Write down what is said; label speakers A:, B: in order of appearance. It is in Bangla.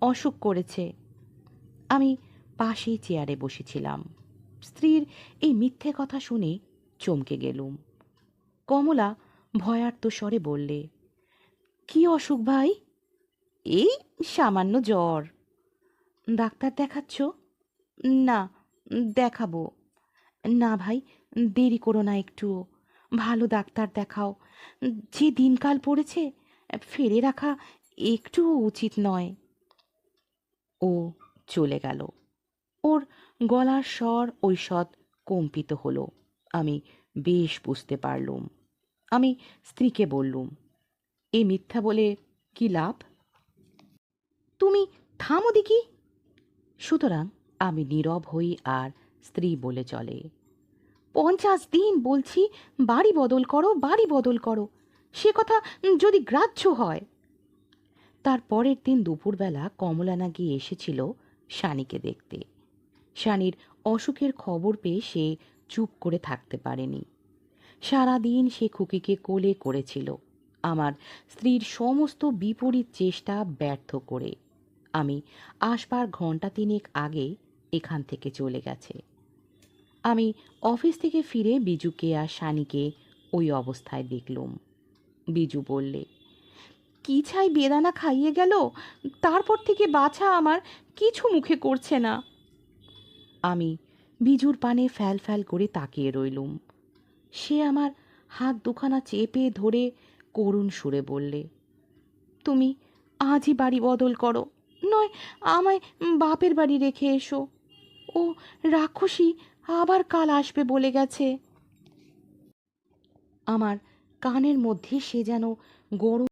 A: অসুখ করেছে। আমি পাশেই চেয়ারে বসেছিলাম। স্ত্রীর এই মিথ্যে কথা শুনে চমকে গেলুম। কমলা ভয়ার্ত স্বরে বললে, কি অসুখ ভাই? এই সামান্য জ্বর। ডাক্তার দেখাচ্ছ? না, দেখাবো। না ভাই, দেরি করো না একটু। ভালো ডাক্তার দেখাও। যে দিনকাল পড়েছে, ফেলে রাখা একটুও উচিত নয়। ও চলে গেল। ওর গলার স্বর ঐষৎ কম্পিত হলো। আমি বেশ বুঝতে পারলুম। আমি স্ত্রীকে বললুম, এ মিথ্যা বলে কি লাভ? তুমি থামো দেখি। সুতরাং আমি নীরব হই আর স্ত্রী বলে চলে, পঞ্চাশ দিন বলছি, বাড়ি বদল করো, বাড়ি বদল করো। সে কথা যদি গ্রাহ্য হয় তার পরের দিন দুপুরবেলা কমলানা গিয়ে এসেছিল শানিকে দেখতে। শানির অসুখের খবর পেয়ে সে চুপ করে থাকতে পারেনি। সারাদিন সে খুকিকে কোলে করেছিল। আমার স্ত্রীর সমস্ত বিপরীত চেষ্টা ব্যর্থ করে। আমি আসবার ঘণ্টা তিনেক আগে এখান থেকে চলে গেছে। আমি অফিস থেকে ফিরে বিজুকে আর শানিকে ওই অবস্থায় দেখলুম। বিজু বললে কি ছাই বেদানা খাইয়ে গেল? তারপর থেকে বাছা আমার কিছু মুখে করছে না। আমি বিজুর পানে ফ্যাল ফ্যাল করে তাকিয়ে রইলুম। সে আমার হাত দুখানা চেপে ধরে করুণ সুরে বললে, তুমি আজই বাড়ি বদল করো, নয় আমায় বাপের বাড়ি রেখে এসো। ও রাক্ষসী আবার কাল আসবে বলে গেছে। আমার কানের মধ্যে সে যেন গরম